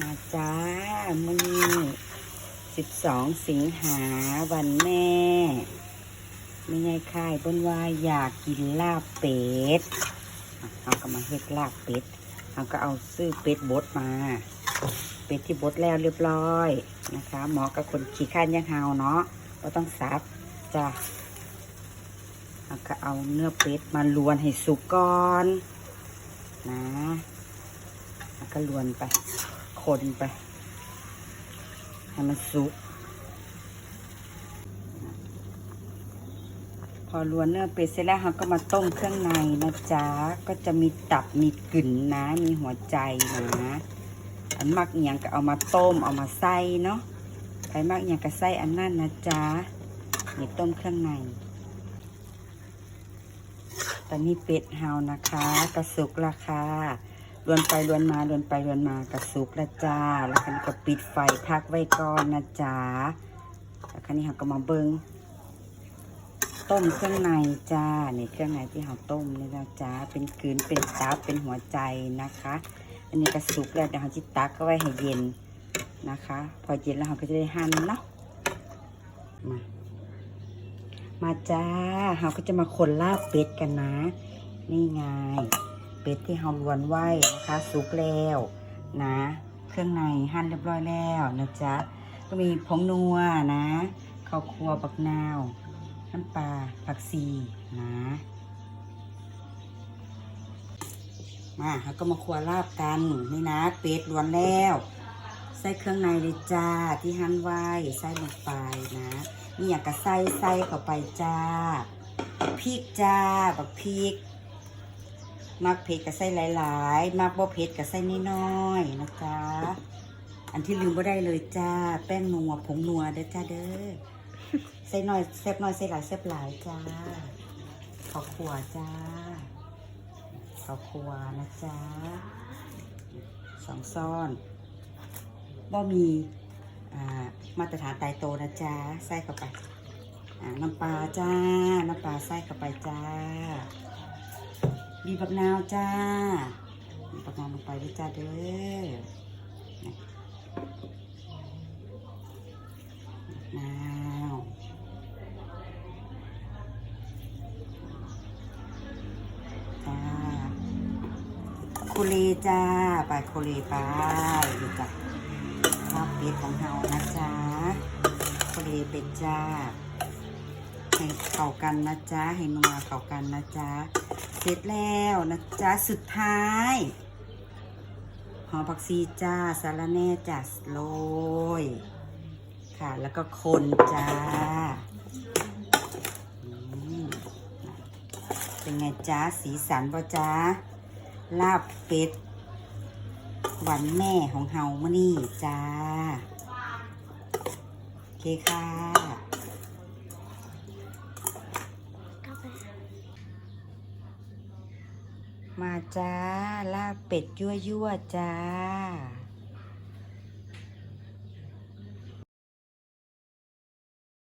มาจ้ามือสิบสองสิงหาวันแม่ ไม่ไงค่ายเปิ้นว่าอยากกินลาบเป็ดเอาก็มาเฮ็ดลาบเป็ดเอาก็เอาซื้อเป็ดบดมา เป็ดที่บดแล้วเรียบร้อยนะคะหมาะกับคนขี้ข้านยังเฮาเนาะก็ต้องซับจ้ะเอาก็เอาเนื้อเป็ดมาลวนให้สุกก่อนนะแล้วก็ลวนไป คนไปให้มันสุก พอลวนเนื้อเป็ดเสร็จแล้วเราก็มาต้มเครื่องในนะจ๊ะ ก็จะมีตับมีกลิ่นนะ มีหัวใจนะอันมักอหย่างก็เอามาต้มเอามาใส่เนาะใครมักอหย่างก็ใส่อันนั้นนะจ๊ะนี่ต้มเครื่องในตอนนี้เป็ดเฮานะคะ กระสุกราคา ลวนไปลวนมาลวนไปลวนมากระสุกละจ้า แล้วคันก็ปิดไฟพักไว้ก่อนนะจ๊ะแล้วคันนี้เราก็มาเบิงต้มเครื่องในจ้านี่เครื่องในที่เราต้มนี่นะจ๊ะเป็นกลืนเป็นตับเป็นหัวใจนะคะ อันนี้กระสุกแล้วเดี๋ยวเราจะตักก็ไว้ให้เย็นนะคะ พอเย็นแล้วเราก็จะได้หั่นเนาะมามาจ้าเราก็จะมาคนลาบเป็ดกันนะ นี่ไง เป็ดที่เราลวนไว้นะคะสุกแล้วนะ เครื่องในหั่นเรียบร้อยแล้วนะจ๊ะก็มีผงนัวนะข้าวคั่วบักนาวน้ำปลาผักซีนะมาเราก็มาคั่วลาบกันนี่นะ เป็ดลวนแล้ว ใส่เครื่องในเลยจ้าที่หั่นไว้ใส่ลงไปนะนี่อยากกระใส่ใส่เข้าไปจ้าพริกจ้าบักพริก มักเผ็ดก็ใส่หลายๆ มักบ่เผ็ดก็ใส่น้อยๆนะจ๊ะอันที่ลืมบ่ได้เลยจ้า แป้งนัวผงนัวเด้อจ้าเด้อใส่น้อยแซ่บน้อยใส่หลายแซ่บหลายจ้าข้าวขัวจ้าข้าวขัวนะจ๊ะสองซ่อนบ่มีอ่ามาตรฐานตายโตนะจ๊ะใส่เข้าไปอ่าน้ำปลาจ้า น้ำปลาใส่เข้าไปจ้า บีบบักนาวจ้าบีบักนาวลงไปด้วยจ้าเด้อนะนาวจ้าโคเลจ้า ไปโคเลไปดูจ้ะลาบเป็ดของเฮานะจ๊ะโคเลเป็ดจ้า ให้เข้ากันนะจ๊ะให้นัวเข้ากันนะจ๊ะเสร็จแล้วนะจ๊ะสุดท้ายหอมผักชีจ้าสาระแน่จ้าโรยค่ะ แล้วก็คนจ้าเป็นไงจ้าสีสันบ่จ้าลาบเป็ดวันแม่ของเฮามื่อนี่จ้า โอเคค่ะ มาจ้า ลาบเป็ดยั่วยั่วจ้า